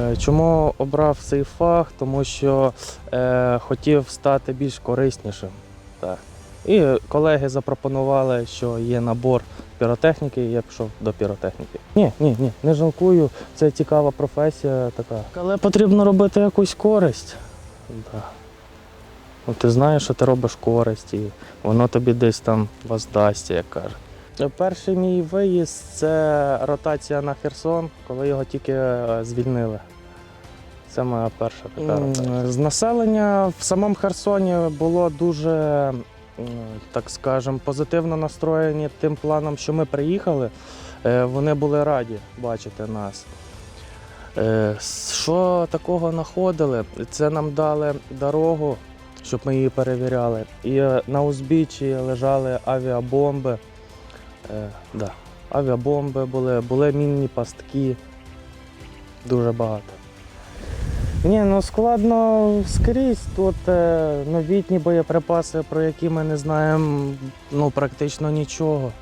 Е, Чому обрав цей фах? Тому що е, хотів стати більш кориснішим. Так. І колеги запропонували, що є набор піротехніки, і я пішов до піротехніки. Ні, ні, ні, не жалкую. Це цікава професія така. Але потрібно робити якусь користь. Да. Ну, ти знаєш, що ти робиш користь, і воно тобі десь там воздасться, як кажуть. Перший мій виїзд це ротація на Херсон, коли його тільки е, звільнили. Це моя перша така ротація. З населення в самому Херсоні було дуже, так скажемо, позитивно настроєні тим планом, що ми приїхали. Е, Вони були раді бачити нас. Е, Що такого знаходили? Це нам дали дорогу, щоб ми її перевіряли. І на узбіччі лежали авіабомби. Е, да. Авіабомби були, були мінні пастки. Дуже багато. Ні, ну складно скрізь. Тут е, новітні боєприпаси, про які ми не знаємо ну, практично нічого.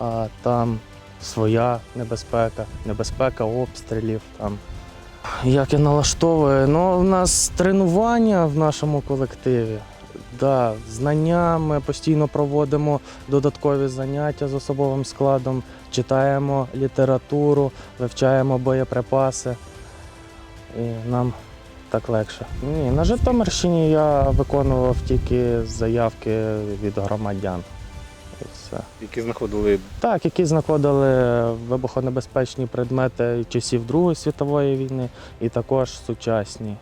А там своя небезпека, небезпека обстрілів. Там. Як я налаштовую? Ну, у нас тренування в нашому колективі. Да, знання ми постійно проводимо додаткові заняття з особовим складом, читаємо літературу, вивчаємо боєприпаси. І нам так легше. Ні, на Житомирщині я виконував тільки заявки від громадян. І все. які знаходили Так, які знаходили вибухонебезпечні предмети часів Другої світової війни і також сучасні.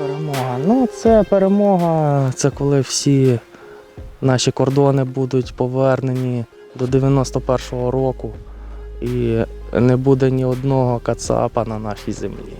Перемога. Ну, це перемога. Це коли всі наші кордони будуть повернені до 91-го року і не буде ні одного кацапа на нашій землі.